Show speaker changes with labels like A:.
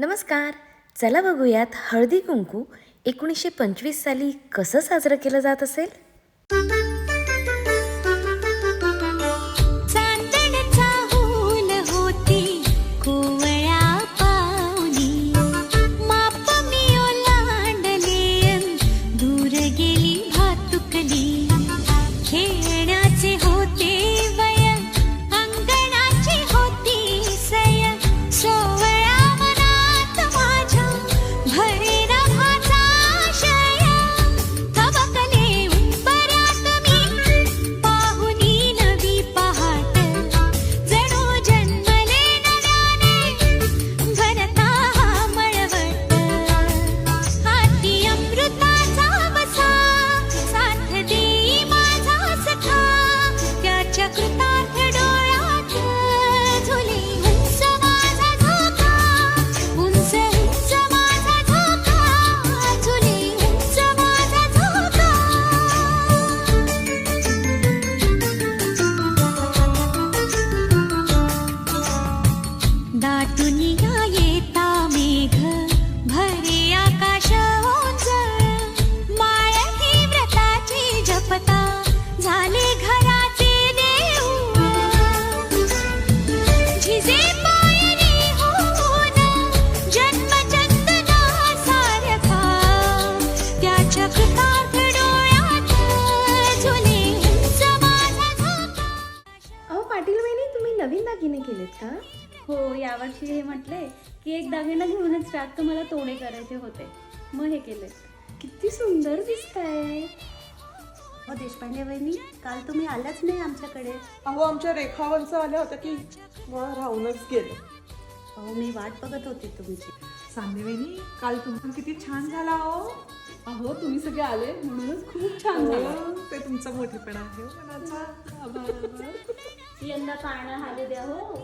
A: नमस्कार. चला बघूयात हळदी कुंकू एकोणीसशे पंचवीस साली कसं साजरं केलं जात असेल? दागिने केलेत का?
B: हो यावर्षी हे म्हटले की एक दागिना घेऊनच टाक तर मला तोडे करायचे होते. मग हे केले
A: किती सुंदर दिसताय.
C: हो देशपांडे वहिनी काल तुम्ही आल्याच नाही आमच्याकडे.
D: अहो आमच्या रेखावरचं आल्या होत्या की मला राहूनच गेलं.
C: अहो मी वाट बघत होती तुमची.
D: सांदेवेनी काल तुमचा किती छान झाला हो.
B: अहो तुम्ही सगळे आले म्हणूनच खूप छान झालं
D: हो, ते तुमचा मोठेपणा आहे हो मनाचा.
B: यंदा पाळणा हाले द्या हो